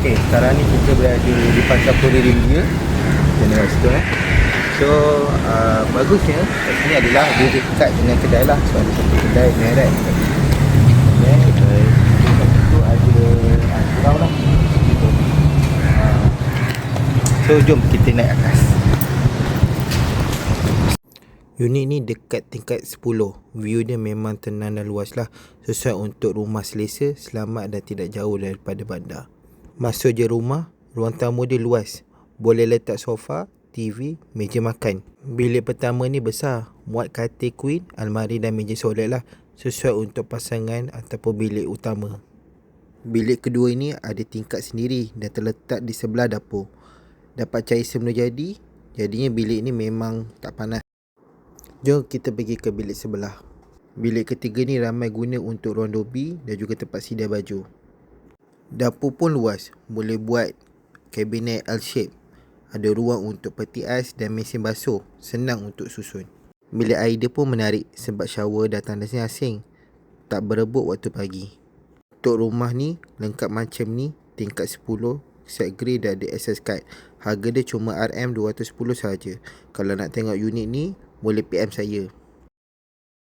Okay, sekarang ni kita berada di Pasar Puri Kita tengok situ eh. So, uh, bagusnya kat sini adalah dia dekat dengan kedai lah. So, ada satu kedai ada. Uh, surau lah. Ah. So, jom kita naik atas. Unit ni dekat tingkat 10 View dia memang tenang dan luas lah. Sesuai untuk rumah selesa Selamat dan tidak jauh daripada bandar Masuk je rumah Ruang tamu dia luas. Boleh letak sofa TV, meja makan. Bilik pertama ni besar. Muat katil queen, almari dan meja solat lah. Sesuai untuk pasangan ataupun bilik utama. Bilik kedua ini ada tingkat sendiri Dan terletak di sebelah dapur. Dapat cair semula jadi Jadinya bilik ni memang tak panas. Jom kita pergi ke bilik sebelah. Bilik ketiga ni ramai guna untuk ruang dobi dan juga tempat sidai baju. Dapur pun luas, boleh buat kabinet L-shape. Ada ruang untuk peti ais dan mesin basuh, senang untuk susun. Bilik air dia pun menarik sebab shower datang dari asing. Tak berebut waktu pagi. Untuk rumah ni, lengkap macam ni, tingkat 10, set grey dan ada access card. Harga dia cuma RM210 saja. Kalau nak tengok unit ni, boleh PM saya.